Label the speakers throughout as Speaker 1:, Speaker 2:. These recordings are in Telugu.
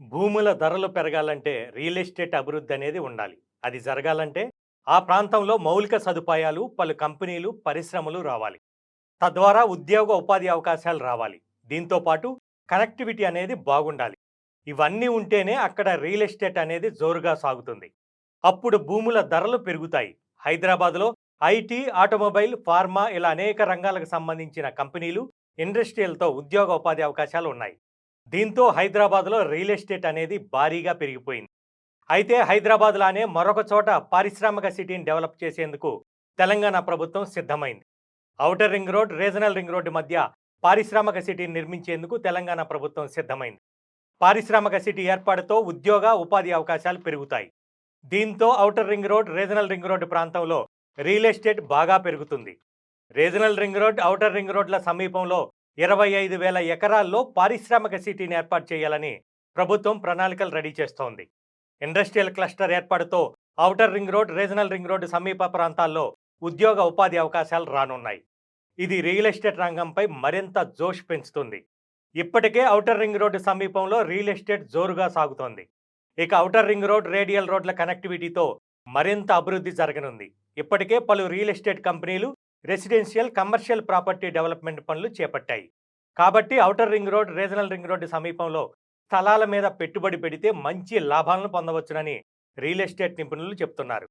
Speaker 1: భూముల ధరలు పెరగాలంటే రియల్ ఎస్టేట్ అభివృద్ధి అనేది ఉండాలి. అది జరగాలంటే ఆ ప్రాంతంలో మౌలిక సదుపాయాలు పలు కంపెనీలు పరిశ్రమలు రావాలి. తద్వారా ఉద్యోగ ఉపాధి అవకాశాలు రావాలి. దీంతో పాటు కనెక్టివిటీ అనేది బాగుండాలి. ఇవన్నీ ఉంటేనే అక్కడ రియల్ ఎస్టేట్ అనేది జోరుగా సాగుతుంది. అప్పుడు భూముల ధరలు పెరుగుతాయి. హైదరాబాద్లో ఐటీ ఆటోమొబైల్ ఫార్మా ఇలా అనేక రంగాలకు సంబంధించిన కంపెనీలు ఇండస్ట్రీలతో ఉద్యోగ ఉపాధి అవకాశాలు ఉన్నాయి. దీంతో హైదరాబాద్లో రియల్ ఎస్టేట్ అనేది భారీగా పెరిగిపోయింది. అయితే హైదరాబాద్ లానే మరొక చోట పారిశ్రామిక సిటీని డెవలప్ చేసేందుకు తెలంగాణ ప్రభుత్వం సిద్ధమైంది. Outer ring road regional ring road మధ్య పారిశ్రామిక సిటీని నిర్మించేందుకు తెలంగాణ ప్రభుత్వం సిద్ధమైంది. పారిశ్రామిక సిటీ ఏర్పాటుతో ఉద్యోగ ఉపాధి అవకాశాలు పెరుగుతాయి. దీంతో outer ring road regional ring road ప్రాంతంలో రియల్ ఎస్టేట్ బాగా పెరుగుతుంది. Regional ring road outer ring రోడ్ల సమీపంలో ఇరవై ఐదు వేల ఎకరాల్లో పారిశ్రామిక సిటీని ఏర్పాటు చేయాలని ప్రభుత్వం ప్రణాళికలు రెడీ చేస్తోంది. Industrial cluster ఏర్పాటుతో outer ring road regional ring road సమీప ప్రాంతాల్లో ఉద్యోగ ఉపాధి అవకాశాలు రానున్నాయి. ఇది రియల్ ఎస్టేట్ రంగంపై మరింత జోష్ పెంచుతుంది. ఇప్పటికే ఔటర్ రింగ్ రోడ్డు సమీపంలో రియల్ ఎస్టేట్ జోరుగా సాగుతోంది. ఇక ఔటర్ రింగ్ రోడ్ రేడియల్ రోడ్ల కనెక్టివిటీతో మరింత అభివృద్ధి జరగనుంది. ఇప్పటికే పలు రియల్ ఎస్టేట్ కంపెనీలు రెసిడెన్షియల్ కమర్షియల్ ప్రాపర్టీ డెవలప్మెంట్ పనులు చేపట్టాయి. కాబట్టి outer ring road regional ring road సమీపంలో స్థలాల మీద పెట్టుబడి పెడితే మంచి లాభాలను పొందవచ్చునని రియల్ ఎస్టేట్ నిపుణులు చెప్తున్నారు.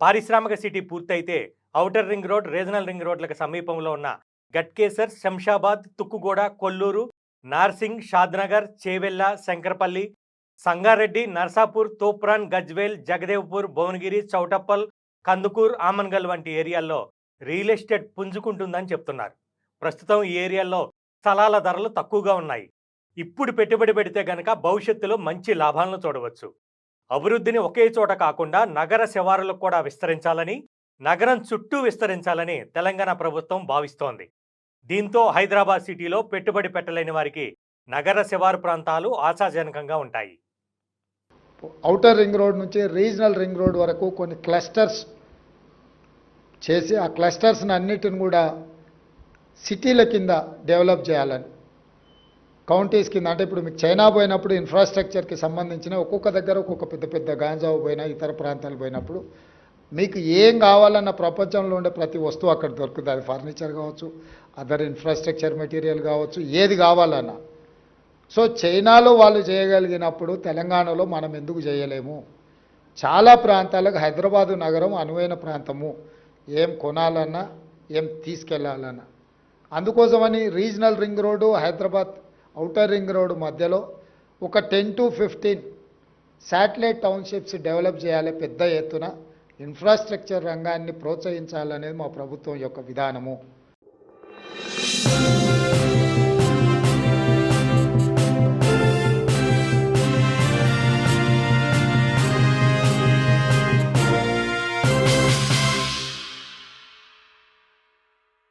Speaker 1: పారిశ్రామిక సిటీ పూర్తయితే outer ring road regional ring రోడ్లకు సమీపంలో ఉన్న గట్కేసర్ శంషాబాద్ తుక్కుగూడ కొల్లూరు నార్సింగ్ షాద్నగర్ చేవెల్ల శంకరపల్లి సంగారెడ్డి నర్సాపూర్ తోప్రాన్ గజ్వేల్ జగదేవ్పూర్ భువనగిరి చౌటప్పల్ కందుకూర్ ఆమన్గల్ వంటి ఏరియాల్లో రియల్ ఎస్టేట్ పుంజుకుంటుందని చెప్తున్నారు. ప్రస్తుతం ఈ ఏరియాల్లో స్థలాల ధరలు తక్కువగా ఉన్నాయి. ఇప్పుడు పెట్టుబడి పెడితే గనక భవిష్యత్తులో మంచి లాభాలను చూడవచ్చు. అభివృద్ధిని ఒకే చోట కాకుండా నగర శివారులకు కూడా విస్తరించాలని నగరం చుట్టూ విస్తరించాలని తెలంగాణ ప్రభుత్వం భావిస్తోంది. దీంతో హైదరాబాద్ సిటీలో పెట్టుబడి పెట్టలేని వారికి నగర శివారు ప్రాంతాలు ఆశాజనకంగా ఉంటాయి.
Speaker 2: ఔటర్ రింగ్ రోడ్ నుంచి రీజనల్ రింగ్ రోడ్ వరకు కొన్ని క్లస్టర్స్ చేసి ఆ క్లస్టర్స్ని అన్నిటిని కూడా సిటీల కింద డెవలప్ చేయాలని. కౌంటీస్ కింద అంటే ఇప్పుడు మీకు చైనా పోయినప్పుడు ఇన్ఫ్రాస్ట్రక్చర్కి సంబంధించిన ఒక్కొక్క దగ్గర ఒక్కొక్క పెద్ద పెద్ద గాంజావు పోయినా ఇతర ప్రాంతాలు పోయినప్పుడు మీకు ఏం కావాలన్న ప్రపంచంలో ఉండే ప్రతి వస్తువు అక్కడ దొరుకుతుంది. అది ఫర్నిచర్ కావచ్చు అదర్ ఇన్ఫ్రాస్ట్రక్చర్ మెటీరియల్ కావచ్చు ఏది కావాలన్నా. సో చైనాలో వాళ్ళు చేయగలిగినప్పుడు తెలంగాణలో మనం ఎందుకు చేయలేము? చాలా ప్రాంతాలకు హైదరాబాదు నగరం అనువైన ప్రాంతము. ఏం కొనాలన్నా ఏం తీసుకెళ్ళాలన్నా. అందుకోసమని regional ring road Hyderabad outer ring road మధ్యలో ఒక ten to fifteen satellite townships develop చేయాలి పెద్ద ఎత్తున ఇన్ఫ్రాస్ట్రక్చర్ రంగాన్ని ప్రోత్సహించాలనేది మా ప్రభుత్వం యొక్క విధానము.